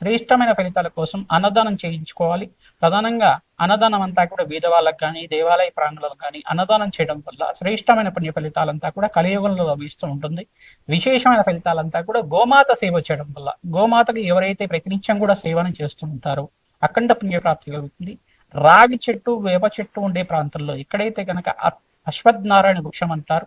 శ్రేష్టమైన ఫలితాల కోసం అన్నదానం చేయించుకోవాలి. ప్రధానంగా అన్నదానం అంతా కూడా బీద వాళ్ళకి కానీ దేవాలయ ప్రాంగణాలకు కానీ అన్నదానం చేయడం వల్ల శ్రేష్టమైన పుణ్య ఫలితాలంతా కూడా కలియుగంలో లభిస్తూ ఉంటుంది. విశేషమైన ఫలితాలంతా కూడా గోమాత సేవ చేయడం వల్ల గోమాతకి ఎవరైతే ప్రతినిత్యం కూడా సేవను చేస్తూ ఉంటారో అఖండ పుణ్యప్రాప్తి కలుగుతుంది. రాగి చెట్టు వేప చెట్టు ఉండే ప్రాంతంలో ఎక్కడైతే కనుక అశ్వత్ నారాయణ వృక్షం అంటారు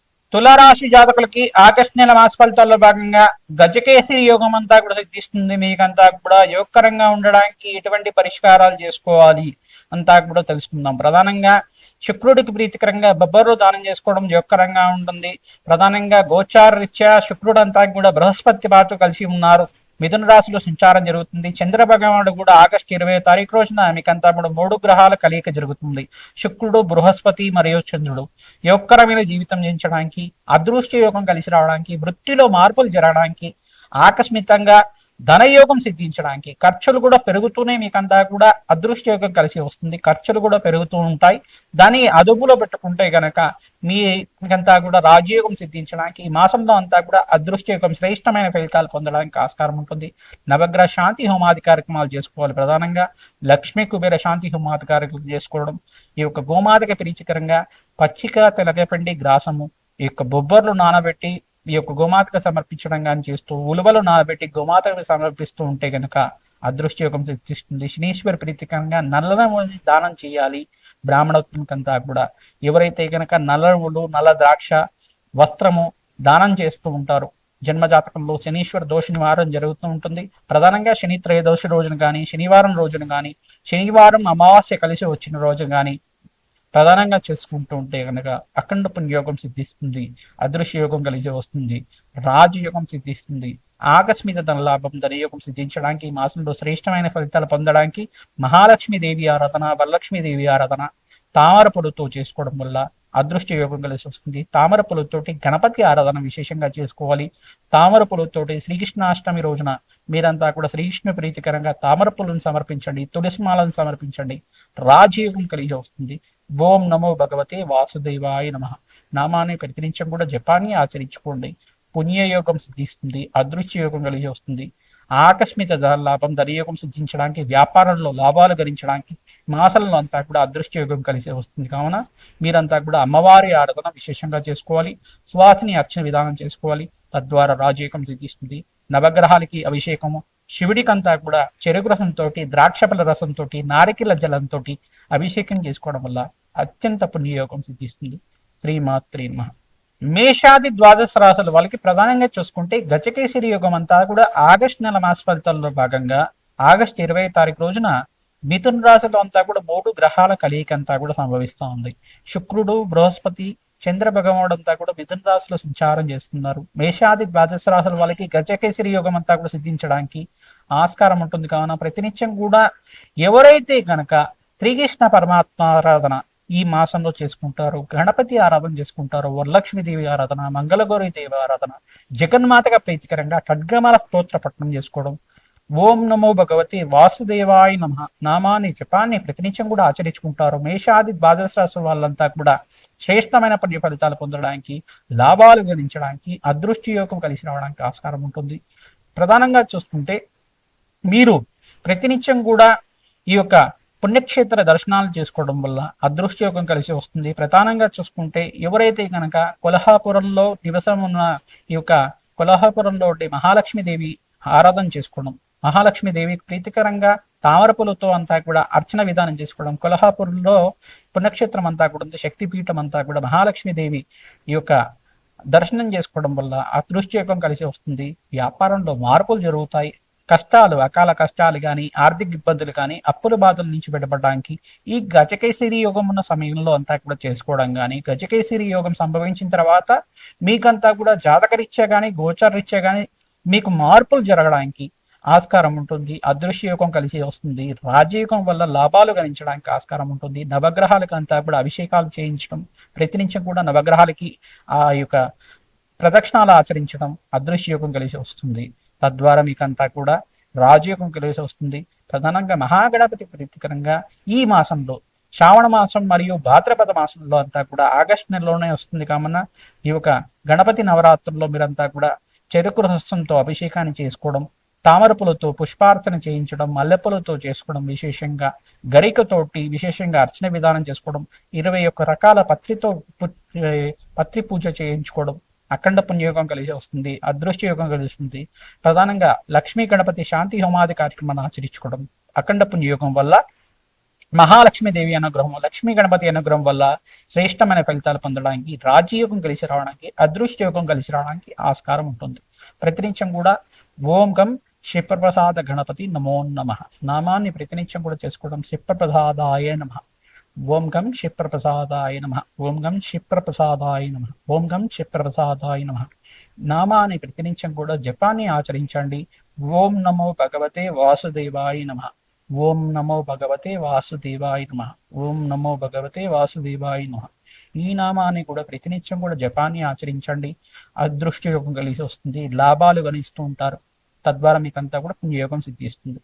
తులారాశి జాతకులకి ఆగస్టు నెల మాస ఫలితాల్లో భాగంగా గజకేసరి యోగం అంతా కూడా సిద్ధిస్తుంది. మీకంతా కూడా యోగకరంగా ఉండడానికి ఎటువంటి పరిష్కారాలు చేసుకోవాలి అంతా కూడా తెలుసుకుందాం. ప్రధానంగా శుక్రుడికి ప్రీతికరంగా బొబ్బరు దానం చేసుకోవడం యోగకరంగా ఉంటుంది. ప్రధానంగా గోచార రీత్యా శుక్రుడు అంతా కూడా బృహస్పతి పాటు కలిసి ఉన్నారు. మిథున రాశిలో సంచారం జరుగుతుంది. చంద్ర భగవానుడు కూడా ఆగస్టు ఇరవై తారీఖు రోజున మీకంతా మూడు గ్రహాల కలయిక జరుగుతుంది. శుక్రుడు బృహస్పతి మరియు చంద్రుడు. యోగకరమైన జీవితం జీవించడానికి అదృష్ట యోగం కలిసి రావడానికి వృత్తిలో మార్పులు జరగడానికి ఆకస్మికంగా ధనయోగం సిద్ధించడానికి ఖర్చులు కూడా పెరుగుతూనే మీకంతా కూడా అదృష్ట యోగం కలిసి వస్తుంది. ఖర్చులు కూడా పెరుగుతూ ఉంటాయి. దాన్ని అదుపులో పెట్టుకుంటే గనక మీకంతా కూడా రాజయోగం సిద్ధించడానికి ఈ మాసంలో అంతా కూడా అదృష్ట యోగం శ్రేష్టమైన ఫలితాలు పొందడానికి ఆస్కారం ఉంటుంది. నవగ్రహ శాంతి హోమాది కార్యక్రమాలు చేసుకోవాలి ప్రధానంగా. లక్ష్మీ కుబేర శాంతి హోమాది కార్యక్రమం చేసుకోవడం ఈ యొక్క గోమాతకి ప్రీతికరంగా పచ్చిక తెలగపిండి గ్రాసము ఈ యొక్క బొబ్బర్లు నానబెట్టి ఈ యొక్క గోమాతకు సమర్పించడం కానీ చేస్తూ ఉలువలు నానబెట్టి గోమాతకు సమర్పిస్తూ ఉంటే గనక అదృష్టి యోగం సిద్ధిస్తుంది శనీశ్వర ప్రీతికంగా నల్లనములని దానం చేయాలి. బ్రాహ్మణోత్మకంతా కూడా ఎవరైతే గనక నల్లనములు నల్ల ద్రాక్ష వస్త్రము దానం చేస్తూ ఉంటారు జన్మజాతకంలో శనీశ్వర దోష నివారణ జరుగుతూ ఉంటుంది. ప్రధానంగా శని త్రయోదశి రోజున కానీ శనివారం రోజున కానీ శనివారం అమావాస్య కలిసి వచ్చిన రోజు కానీ ప్రధానంగా చేసుకుంటూ ఉంటే కనుక అఖండ పుణ్యయోగం సిద్ధిస్తుంది అదృశ్య యోగం కలిగి వస్తుంది రాజయోగం సిద్ధిస్తుంది ఆకస్మిక ధనలాభం ధనయోగం సిద్ధించడానికి ఈ మాసంలో శ్రేష్టమైన ఫలితాలు పొందడానికి మహాలక్ష్మి దేవి ఆరాధన వరలక్ష్మి దేవి ఆరాధన తామర పొడుతో చేసుకోవడం వల్ల అదృష్ట యోగం కలిసి వస్తుంది. తామర పొలుతోటి గణపతి ఆరాధన విశేషంగా చేసుకోవాలి. తామర పొలుతోటి శ్రీకృష్ణాష్టమి రోజున మీరంతా కూడా శ్రీకృష్ణ ప్రీతికరంగా తామర పొలను సమర్పించండి తులసిమాలను సమర్పించండి. రాజయోగం కలిగి వస్తుంది. ఓం నమో భగవతే వాసుదేవాయ నమ. నామాన్ని ప్రతినిత్యం కూడా జపాన్ని ఆచరించుకోండి. పుణ్యయోగం సిద్ధిస్తుంది అదృశ్య యోగం కలిగి వస్తుంది. ఆకస్మిక లాభం ధనయోగం సిద్ధించడానికి వ్యాపారంలో లాభాలు గరించడానికి మాసంలో అంతా కూడా అదృష్ట యోగం కలిసి వస్తుంది. కావున మీరంతా కూడా అమ్మవారి ఆరాధన విశేషంగా చేసుకోవాలి. స్వాతిని అర్చన విధానం చేసుకోవాలి. తద్వారా రాజయోగం సిద్ధిస్తుంది. నవగ్రహాలకి అభిషేకము శివుడికంతా కూడా చెరుకు రసంతో ద్రాక్షపల రసంతో నారికిల జలంతో అభిషేకం చేసుకోవడం వల్ల అత్యంత పుణ్యయోగం సిద్ధిస్తుంది. శ్రీమాత్రి మహ మేషాది ద్వాదశ రాసులు వాళ్ళకి ప్రధానంగా చూసుకుంటే గజకేసరి యోగం అంతా కూడా ఆగస్ట్ నెల మాస ఫలితాల్లో భాగంగా ఆగస్ట్ ఇరవై తారీఖు రోజున మిథున రాశిలో అంతా కూడా మూడు గ్రహాల కలయిక అంతా కూడా సంభవిస్తూ ఉంది. శుక్రుడు బృహస్పతి చంద్ర భగవానుడు అంతా కూడా మిథున రాశిలో సంచారం చేస్తున్నారు. మేషాది ద్వాదశ రాశుల వాళ్ళకి గజకేసరి యోగం అంతా కూడా సిద్ధించడానికి ఆస్కారం ఉంటుంది. కావున ప్రతినిత్యం కూడా ఎవరైతే గనక శ్రీకృష్ణ పరమాత్మ ఆరాధన ఈ మాసంలో చేసుకుంటారు గణపతి ఆరాధన చేసుకుంటారు వరలక్ష్మి దేవి ఆరాధన మంగళగౌరి దేవి ఆరాధన జగన్మాతగా ప్రీతికరంగా ఖడ్గమాల స్తోత్ర పట్టణం చేసుకోవడం ఓం నమో భగవతి వాసుదేవాయ నమ. నామాన్ని జపాన్ని ప్రతినిత్యం కూడా ఆచరించుకుంటారు. మేషాది ద్వాదశ రాశి వాళ్ళంతా కూడా శ్రేష్టమైన పుణ్య ఫలితాలు పొందడానికి లాభాలు గణించడానికి అదృష్టి యోగం కలిసి రావడానికి ఆస్కారం ఉంటుంది. ప్రధానంగా చూసుకుంటే మీరు ప్రతినిత్యం కూడా ఈ యొక్క పుణ్యక్షేత్ర దర్శనాలు చేసుకోవడం వల్ల అదృష్టయోగం కలిసి వస్తుంది. ప్రధానంగా చూసుకుంటే ఎవరైతే కనుక కొల్హాపురంలో నివసం ఉన్న ఈ యొక్క కొల్హాపురంలో మహాలక్ష్మీదేవి ఆరాధన చేసుకోవడం మహాలక్ష్మీదేవి ప్రీతికరంగా తామరపులతో అంతా కూడా అర్చన విధానం చేసుకోవడం కొల్హాపూర్లో పుణ్యక్షేత్రం అంతా కూడా ఉంది శక్తిపీఠం అంతా కూడా మహాలక్ష్మీదేవి ఈ యొక్క దర్శనం చేసుకోవడం వల్ల అదృష్టయోగం కలిసి వస్తుంది. వ్యాపారంలో మార్పులు జరుగుతాయి. కష్టాలు అకాల కష్టాలు కానీ ఆర్థిక ఇబ్బందులు కానీ అప్పుల బాధల నుంచి పెట్టబడడానికి ఈ గజకేసరి యోగం ఉన్న సమయంలో అంతా కూడా చేసుకోవడం కానీ గజకేసరి యోగం సంభవించిన తర్వాత మీకంతా కూడా జాతకరీత్యా కానీ గోచరరీత్యా కానీ మీకు మార్పులు జరగడానికి ఆస్కారం ఉంటుంది అదృశ్య యోగం కలిసి వస్తుంది. రాజయుగం వల్ల లాభాలు గణించడానికి ఆస్కారం ఉంటుంది. నవగ్రహాలకు అంతా కూడా అభిషేకాలు చేయించడం ప్రతినిత్యం కూడా నవగ్రహాలకి ఆ యొక్క ప్రదక్షిణాలు ఆచరించడం అదృశ్య యోగం కలిసి వస్తుంది. తద్వారా మీకంతా కూడా రాజయోగం కలిసి వస్తుంది. ప్రధానంగా మహాగణపతి ప్రతికరంగా ఈ మాసంలో శ్రావణ మాసం మరియు భాద్రపద మాసంలో అంతా కూడా ఆగస్టు నెలలోనే వస్తుంది. కావున ఈ యొక్క గణపతి నవరాత్రుల్లో మీరంతా కూడా చెరుకు రసంతో అభిషేకాన్ని చేసుకోవడం తామరపులతో పుష్పార్చన చేయించడం మల్లెపూలతో చేసుకోవడం విశేషంగా గరికతోటి విశేషంగా అర్చన విధానం చేసుకోవడం ఇరవై ఒక్క రకాల పత్రితో పత్రి పూజ చేయించుకోవడం అఖండ పుణ్యయోగం కలిసి వస్తుంది అదృష్ట యోగం కలిసి ప్రధానంగా లక్ష్మీ గణపతి శాంతి హోమాది కార్యక్రమాన్ని ఆచరించుకోవడం అఖండ పుణ్యయోగం వల్ల మహాలక్ష్మీదేవి అనుగ్రహం లక్ష్మీ గణపతి అనుగ్రహం వల్ల శ్రేష్టమైన ఫలితాలు పొందడానికి రాజ్యయోగం కలిసి రావడానికి అదృష్ట యోగం కలిసి రావడానికి ఆస్కారం ఉంటుంది. ప్రతినిత్యం కూడా ఓం గం శిప్రప్రసాద గణపతి నమో నమ. నామాన్ని ప్రతినిత్యం కూడా చేసుకోవడం శిప్రప్రసాదాయ నమ. ఓం గం క్షిప్రప్రసాదాయ నమ. ఓం గం క్షిప్రప్రసాదాయ నమ. ఓం గం క్షిప్రప్రసాదాయ నమ. నామాన్ని ప్రతినిత్యం కూడా జపాన్ని ఆచరించండి. ఓం నమో భగవతే వాసుదేవాయ నమ. ఓం నమో భగవతే వాసుదేవాయ నమ. ఓం నమో భగవతే వాసుదేవాయ నమ. ఈ నామాన్ని కూడా ప్రతినిత్యం కూడా జపాన్ని ఆచరించండి. అదృష్ట యోగం కలిసి వస్తుంది. లాభాలు గణిస్తూ ఉంటారు. తద్వారా మీకు అంతా కూడా పుణ్యయోగం సిద్ధిస్తుంది.